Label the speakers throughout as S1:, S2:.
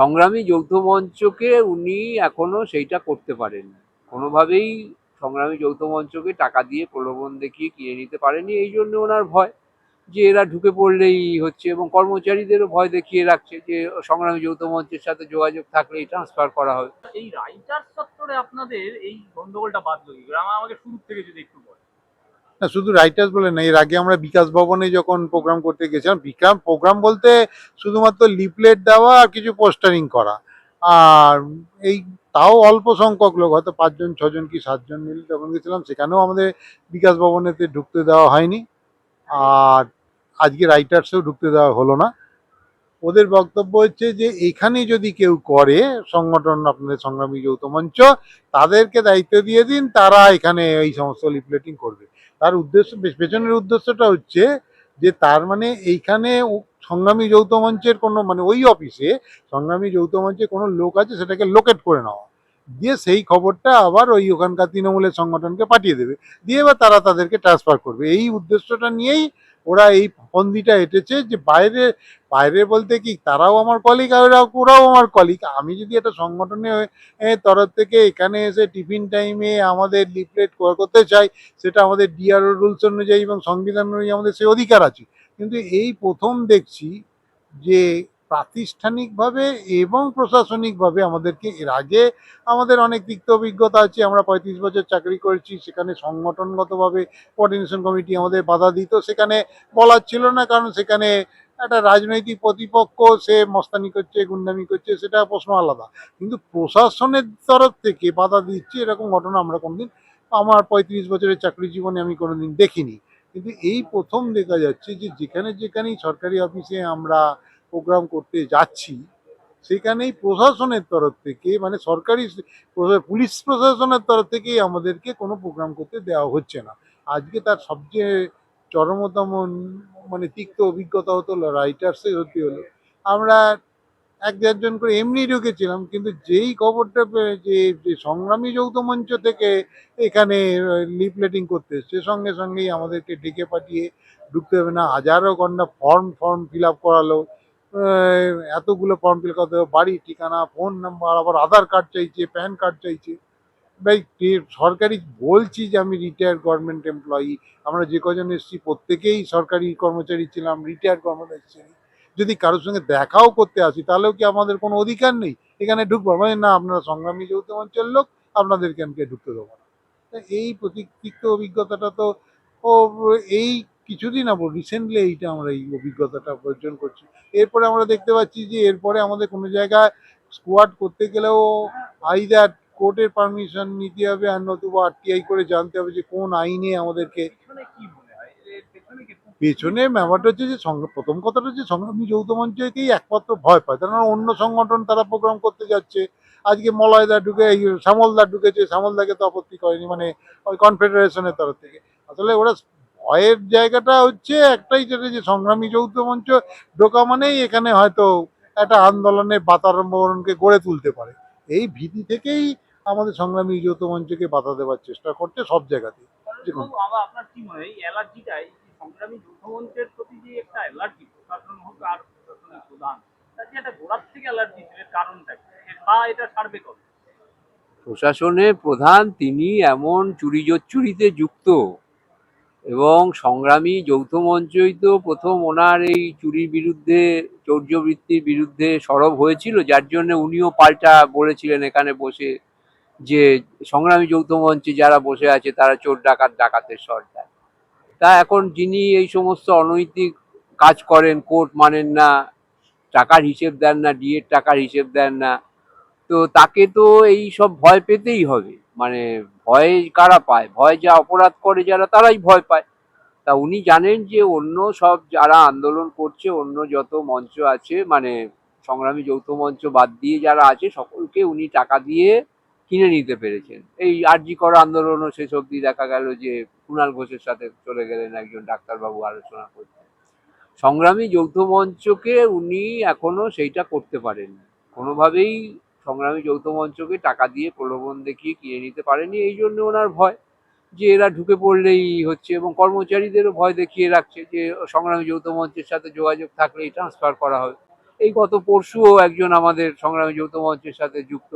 S1: সংগ্রামী যৌথ মঞ্চকে উনি এখনও সেইটা করতে পারেননি। কোনোভাবেই সংগ্রামী যৌথ মঞ্চকে টাকা দিয়ে প্রলোভন দেখিয়ে কিনে নিতে পারেনি এই জন্য ওনার ভয় যে এরা ঢুকে পড়লেই হচ্ছে এবং কর্মচারীদেরও ভয় দেখিয়ে রাখছে যে সংগ্রামী যৌথ মঞ্চের সাথে যোগাযোগ থাকলেই ট্রান্সফার করা হবে।
S2: এই রাইটার চত্বরে আপনাদের এই গন্ডগোলটা করে? আমা- আমাকে শুরু থেকে যদি একটু বলেন।
S3: না, শুধু রাইটার্স বলে না, এর আগে আমরা বিকাশ ভবনে যখন প্রোগ্রাম করতে গেছিলাম, বিক্রাম প্রোগ্রাম বলতে শুধুমাত্র লিফলেট দেওয়া আর কিছু পোস্টারিং করা। আর এই তাও অল্প সংখ্যক লোক, হয়তো পাঁচজন, ছজন কি সাতজন মিলে যখন গেছিলাম, সেখানেও আমাদের বিকাশ ভবনেতে ঢুকতে দেওয়া হয়নি। আর আজকে রাইটার্সেও ঢুকতে দেওয়া হলো না। ওদের বক্তব্য হচ্ছে যে, এখানে যদি কেউ করে, সংগঠন আপনাদের সংগ্রামী যৌথ মঞ্চ, তাদেরকে দায়িত্ব দিয়ে দিন, তারা এখানে এই সমস্ত লিফলেটিং করবে। তার উদ্দেশ্য পেছনের উদ্দেশ্যটা হচ্ছে যে তার মানে এইখানে সংগ্রামী যৌথ মঞ্চের কোনো মানে ওই অফিসে সংগ্রামী যৌথ মঞ্চে কোনো লোক আছে সেটাকে লোকেট করে নেওয়া। দিয়ে সেই খবরটা আবার ওই ওখানকার তৃণমূলের সংগঠনকে পাঠিয়ে দেবে। দিয়ে এবার তারা তাদেরকে ট্রান্সফার করবে। এই উদ্দেশ্যটা নিয়েই ওরা এই ফন্দিটা এঁটেছে যে বাইরে বাইরে বলতে কি, তারাও আমার কলিগ আর ওরা- ওরাও আমার কলিগ আমি যদি একটা সংগঠনে তরফ থেকে এখানে এসে টিফিন টাইমে আমাদের লিফলেট করতে চাই, সেটা আমাদের ডিআরও রুলস অনুযায়ী এবং সংবিধান অনুযায়ী আমাদের সে অধিকার আছে। কিন্তু এই প্রথম দেখছি যে প্রাতিষ্ঠানিকভাবে এবং প্রশাসনিকভাবে আমাদেরকে এর আগে আমাদের অনেক তিক্ত অভিজ্ঞতা আছে, আমরা পঁয়ত্রিশ বছর চাকরি করেছি, সেখানে সংগঠনগতভাবে কোঅর্ডিনেশন কমিটি আমাদের বাধা দিত, সেখানে বলার ছিল না, কারণ সেখানে একটা রাজনৈতিক প্রতিপক্ষ, সে মস্তানি করছে, গুন্ডামি করছে, সেটা প্রশ্ন আলাদা। কিন্তু প্রশাসনের তরফ থেকে বাধা দিচ্ছে এরকম ঘটনা আমরা কোনোদিন, আমার পঁয়ত্রিশ বছরের চাকরি জীবনে আমি কোনোদিন দেখিনি। কিন্তু এই প্রথম দেখা যাচ্ছে যে যেখানে যেখানেই সরকারি অফিসে আমরা প্রোগ্রাম করতে যাচ্ছি, সেখানেই প্রশাসনের তরফ থেকে মানে সরকারি পুলিশ প্রশাসনের তরফ থেকেই আমাদেরকে কোনো প্রোগ্রাম করতে দেওয়া হচ্ছে না। আজকে তার সবচেয়ে চরমতম মানে তিক্ত অভিজ্ঞতা হতো রাইটার্সে হতে হলো। আমরা এক দেড়জন করে এমনি ঢুকেছিলাম, কিন্তু যেই খবরটা যে যে সংগ্রামী যৌথ মঞ্চ থেকে এখানে লিফলেটিং করতে, সে সঙ্গে সঙ্গেই আমাদেরকে ডেকে পাঠিয়ে ঢুকতে হবে না, হাজারো ঘণ্টা ফর্ম ফর্ম ফিল আপ করালো। এতগুলো ফর্ম ফিল করতে হবে, বাড়ি ঠিকানা ফোন নাম্বার আবার আধার কার্ড চাইছে প্যান কার্ড চাইছে। ভাই সরকারি বলছি যে আমি রিটায়ার্ড গভর্নমেন্ট এমপ্লয়ি আমরা যে কজন এসেছি, প্রত্যেকেই সরকারি কর্মচারী ছিলাম রিটায়ার্ড কর্মচারী ছিলাম যদি কারোর সঙ্গে দেখাও করতে আসি, তাহলেও কি আমাদের কোনো অধিকার নেই? এখানে ঢুকবো। মানে না, আপনারা সংগ্রামী যৌথ মঞ্চের লোক, আপনাদেরকে আমাকে ঢুকতে দেবো না? এই প্রতিক্রিত অভিজ্ঞতাটা তো, ও, এই কিছুদিন আবার রিসেন্টলি এইটা আমরা এই অভিজ্ঞতাটা অর্জন করছি। এরপরে আমরা দেখতে পাচ্ছি যে এরপরে আমাদের কোনো জায়গায় স্কোয়াড করতে গেলেও আইদার কোর্টের পারমিশন নিতে হবে আর নতুবা আরটিআই করে জানতে হবে যে কোন আইনে আমাদেরকে
S2: পেছনে
S3: ব্যাপারটা হচ্ছে যে প্রথম কথাটা হচ্ছে সংগ্রামী যৌথ মঞ্চকেই একমাত্র ভয় পায়। তারা অন্য সংগঠন তারা প্রোগ্রাম করতে যাচ্ছে। আজকে মলয়দা ঢুকে এই শ্যামলদা ঢুকেছে শ্যামলদাকে তো আপত্তি করেনি মানে ওই কনফেডারেশনের তরফ থেকে। আসলে ওরা ভয়ের জায়গাটা হচ্ছে একটাই যেটা যে সংগ্রামী যৌথ মঞ্চ ঢোকা মানেই এখানে হয়তো একটা আন্দোলনের বাতাবরণকে গড়ে তুলতে পারে। এই ভীতি থেকেই আমাদের সংগ্রামী যৌথ মঞ্চকে বাধা দেওয়ার চেষ্টা করছে সব জায়গাতে দেখুন।
S2: বাবু, আবার আপনার কি মনে হয়? এই অ্যালার্জিটা এই যে সংগ্রামী যৌথ মঞ্চের প্রতি যে একটা অ্যালার্জি প্রশাসন হোক আর প্রশাসনের প্রধান তার যে একটা গোড়ার থেকে অ্যালার্জি ছিল? কারণটা বা এটা ছাড়বে কবে?
S1: প্রশাসনের প্রধান তিনি এমন চুরি জোচ্চুরিতে যুক্ত। এবং সংগ্রামী যৌথ মঞ্চই তো প্রথম ওনার এই চুরির বিরুদ্ধে, চৌর্যবৃত্তির বিরুদ্ধে সরব হয়েছিল, যার জন্য উনিও পাল্টা বলেছিলেন এখানে বসে যে সংগ্রামী যৌথ মঞ্চে যারা বসে আছে তারা চোর, ডাকাত, ডাকাতের সর্দার। তা এখন যিনি এই সমস্ত অনৈতিক কাজ করেন, কোর্ট মানেন না, টাকার হিসেব দেন না, ডিএর টাকার হিসেব দেন না, তো তাকে তো এই সব ভয় পেতেই হবে। মানে ভয় কারা পায়? ভয় যা অপরাধ করে যারা, তারাই ভয় পায়। তা উনি জানেন যে অন্য সব যারা আন্দোলন করছে, অন্য যত মঞ্চ আছে মানে সংগ্রামী যৌথ মঞ্চ বাদ দিয়ে যারা আছে, সকলকে উনি টাকা দিয়ে কিনে নিতে পেরেছেন। এই আরজি করা আন্দোলনও শেষ অবধি দেখা গেল যে কুণাল ঘোষের সাথে চলে গেলেন একজন ডাক্তারবাবু আলোচনা করতে। সংগ্রামী যৌথ মঞ্চকে উনি এখনও সেইটা করতে পারেননি। কোনোভাবেই সংগ্রামী যৌথ মঞ্চকে টাকা দিয়ে প্রলোভন দেখিয়ে কিনে নিতে পারেনি, এই জন্য ওনার ভয় যে এরা ঢুকে পড়লেই হচ্ছে এবং কর্মচারীদেরও ভয় দেখিয়ে রাখছে যে সংগ্রামী যৌথ মঞ্চের সাথে যোগাযোগ থাকলেই ট্রান্সফার করা হবে এই গত পরশুও একজন আমাদের সংগ্রামী যৌথ মঞ্চের সাথে যুক্ত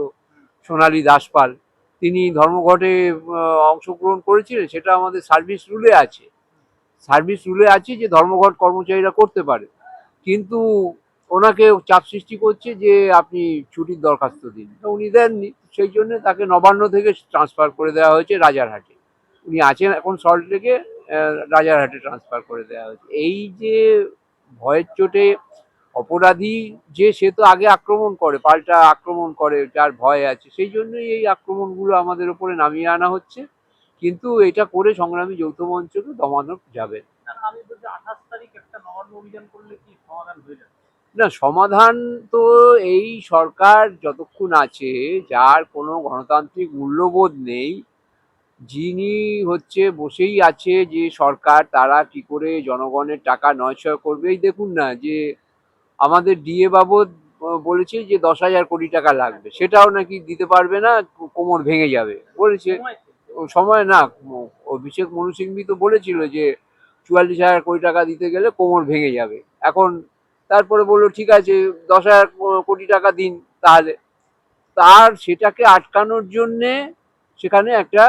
S1: সোনালী দাসপাল, তিনি ধর্মঘটে অংশগ্রহণ করেছিলেন, সেটা আমাদের সার্ভিস রুলে আছে। সার্ভিস রুলে আছে যে ধর্মঘট কর্মচারীরা করতে পারে। কিন্তু ওনাকে চাপ সৃষ্টি করছে যে আপনি ছুটির দরখাস্ত দিন। তো উনি দেননি, সেই জন্য তাকে নবান্ন থেকে ট্রান্সফার করে দেওয়া হয়েছে রাজারহাটে। উনি আছেন এখন সল্টলেকে রাজারহাটে ট্রান্সফার করে দেওয়া হয়েছে। এই যে ভয়ের চোটে অপরাধী যে, সে তো আগে আক্রমণ করে, পাল্টা আক্রমণ করে, যার ভয় আছে, সেই জন্যই এই আক্রমণগুলো আমাদের উপরে নামিয়ে আনা হচ্ছে। কিন্তু এটা করে সংগ্রামী যৌথ মঞ্চকে দমানো যাবে
S2: আমি আঠাশ তারিখ একটা নবান্ন অভিযান করলে কি সমাধান হয়ে যাবে?
S1: না, সমাধান তো এই সরকার যতক্ষণ আছে, যার কোনো গণতান্ত্রিক মূল্যবোধ নেই, যিনি হচ্ছে বসেই আছে যে সরকার, তারা কি করে জনগণের টাকা নয়ছয় করবে? এই দেখুন না, যে আমাদের ডিএ বাবদ বলেছে যে দশ হাজার কোটি টাকা লাগবে। সেটাও নাকি দিতে পারবে না, কোমর ভেঙে যাবে। বলেছে,
S2: সময়
S1: না, অভিষেক মনু সিংভি তো বলেছিল যে চুয়াল্লিশ হাজার কোটি টাকা দিতে গেলে কোমর ভেঙে যাবে। এখন তারপরে বলল, ঠিক আছে, দশ হাজার কোটি টাকা দিন তাহলে। তার সেটাকে আটকানোর জন্যে সেখানে একটা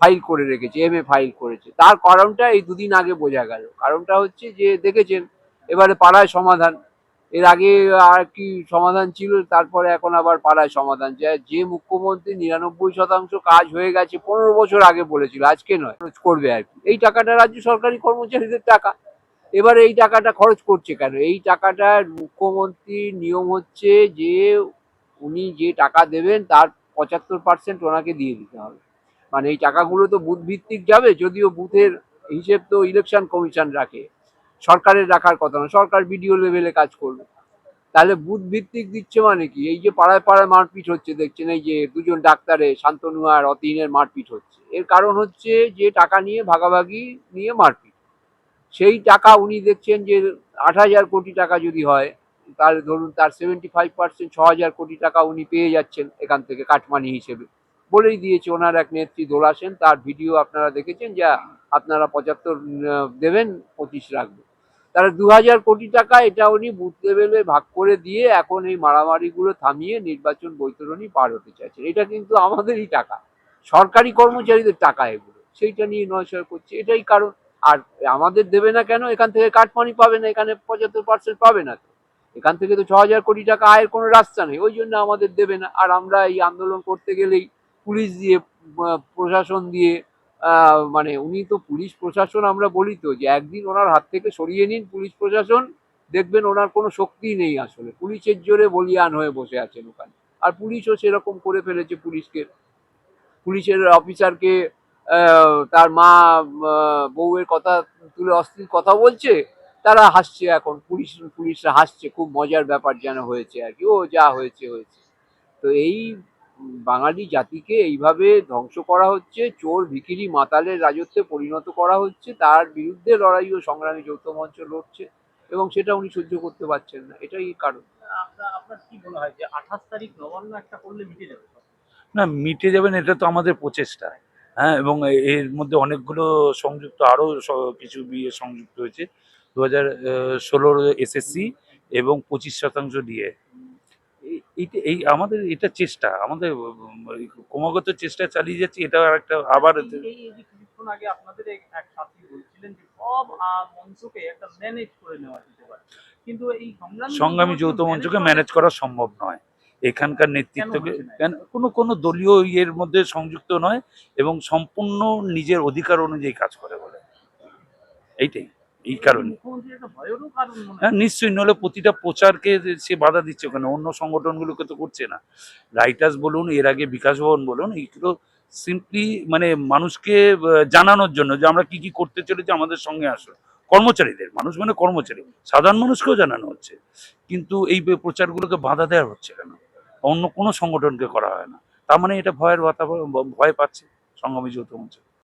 S1: ফাইল করে রেখেছে, এম এ ফাইল করেছে। তার কারণটা এই দুদিন আগে বোঝা গেল। কারণটা হচ্ছে যে দেখেছেন, এবারে পাড়ায় সমাধান। এর আগে আর কি সমাধান ছিল, তারপরে এখন আবার পাড়ায় সমাধান। যে মুখ্যমন্ত্রী নিরানব্বই শতাংশ কাজ হয়ে গেছে, পনেরো বছর আগে বলেছিল, আজকে নয়, করবে আর কি। এই টাকাটা রাজ্য সরকারি কর্মচারীদের টাকা। এবারে এই টাকাটা খরচ করছে কেন? এই টাকাটার মুখ্যমন্ত্রীর নিয়ম হচ্ছে যে উনি যে টাকা দেবেন তার পঁচাত্তর পার্সেন্ট ওনাকে দিয়ে দিতে হবে। মানে এই টাকাগুলো তো বুথ ভিত্তিক যাবে, যদিও বুথের হিসেব তো ইলেকশন কমিশন রাখে। সরকারের রাখার কথা না, সরকার বিডিও লেভেলে কাজ করবে। তাহলে বুথ ভিত্তিক দিচ্ছে মানে কি? এই যে পাড়ায় পাড়ায় মারপিট হচ্ছে, দেখছেন এই যে দুজন ডাক্তারে, শান্তনু আর অতীনের মারপিট হচ্ছে। এর কারণ হচ্ছে যে টাকা নিয়ে ভাগাভাগি নিয়ে মারপিট। সেই টাকা উনি দেখছেন যে আট হাজার কোটি টাকা যদি হয় তাহলে ধরুন তার সেভেন্টি ফাইভ পার্সেন্ট ছ হাজার কোটি টাকা উনি পেয়ে যাচ্ছেন এখান থেকে কাটমানি হিসেবে। বলেই দিয়েছে ওনার এক নেত্রী দোলা সেন তার ভিডিও আপনারা দেখেছেন যা আপনারা পঁচাত্তর দেবেন, পঁচিশ রাখবেন। তারা দু হাজার কোটি টাকা এটা উনি বুথ লেভেলে ভাগ করে দিয়ে এখন এই মারামারিগুলো থামিয়ে নির্বাচন বৈতরণী পার হতে চাইছেন। এটা কিন্তু আমাদেরই টাকা। সরকারি কর্মচারীদের টাকা এগুলো। সেইটা নিয়ে নয়শয় করছে। এটাই কারণ। আর আমাদের দেবে না কেন? এখান থেকে কাটমানি পাবে না, এখানে পঁচাত্তর পার্সেন্ট পাবে না এখান থেকে তো ছ হাজার কোটি টাকা আয়ের কোনো রাস্তা নেই, ওই জন্য আমাদের দেবে না। আর আমরা এই আন্দোলন করতে গেলেই পুলিশ দিয়ে প্রশাসন দিয়ে মানে উনি তো পুলিশ প্রশাসন আমরা বলি তো, যে একদিন ওনার হাত থেকে সরিয়ে নিন পুলিশ প্রশাসন, দেখবেন ওনার কোনো শক্তি নেই আসলে। পুলিশের জোরে বলিয়ান হয়ে বসে আছেন ওখানে। আর পুলিশও সেরকম করে ফেলেছে পুলিশকে। পুলিশের অফিসারকে তার মা বউয়ের কথা তুলে অস্থির কথা বলছে তারা হাসছে এখন। পুলিশ পুলিশরা হাসছে খুব মজার ব্যাপার যেন হয়েছে আর কি। ও যা হয়েছে হয়েছে। তো এই বাঙালি জাতিকে এইভাবে ধ্বংস করা হচ্ছে চোর ভিখিরি মাতালের রাজত্বে পরিণত করা হচ্ছে তার বিরুদ্ধে লড়াই ও সংগ্রামী যৌথ মঞ্চ লড়ছে এবং সেটা উনি সহ্য করতে পারছেন না। এটাই কারণ।
S2: আপনার আপনার কি মনে হয় যে আঠাশ তারিখ নবান্ন একটা করলে মিটে যাবে
S4: না মিটে যাবেন এটা তো আমাদের প্রচেষ্টা। হ্যাঁ এবং এর মধ্যে অনেকগুলো সংযুক্ত আরও কিছু বিয়ে সংযুক্ত হয়েছে। দু হাজার ষোলোর এসএসসি এবং পঁচিশ শতাংশ ডিএ এইটা এই আমাদের এটা চেষ্টা আমাদের ক্রমাগত চেষ্টা চালিয়ে যাচ্ছি এটা আর একটা আবার
S2: এই এই- এই যে কিছুক্ষণ আগে আপনাদের এক এক সাথী বলছিলেন যে সব মঞ্চকে একটা ম্যানেজ করে নেওয়া যেতে পারে। কিন্তু এই সংগ্রামী
S4: যৌথ মঞ্চকে ম্যানেজ করা সম্ভব নয়। এখানকার নেতৃত্বকে কেন কোনো? কোনো দলীয় ইয়ের মধ্যে সংযুক্ত নয় এবং সম্পূর্ণ নিজের অধিকার অনুযায়ী কাজ করে বলে। এইটাই এই কারণে। হ্যাঁ। নিশ্চয়ই নলে প্রতিটা প্রচারকে সে বাধা দিচ্ছে ওখানে অন্য সংগঠনগুলোকে তো করছে না। রাইটার্স বলুন এর আগে বিকাশ ভবন বলুন এইগুলো সিম্পলি মানে মানুষকে জানানোর জন্য যে আমরা কি কি করতে চলেছি আমাদের সঙ্গে আসো কর্মচারীদের মানুষ মানে কর্মচারী। সাধারণ মানুষকেও জানানো হচ্ছে। কিন্তু এই প্রচারগুলোকে বাধা দেওয়া হচ্ছে কেন? অন্য কোনো সংগঠনকে করা হয় না। তার মানে এটা ভয়ের বাতাবরণ, ভয় পাচ্ছে সংগ্রামী যৌথ মঞ্চ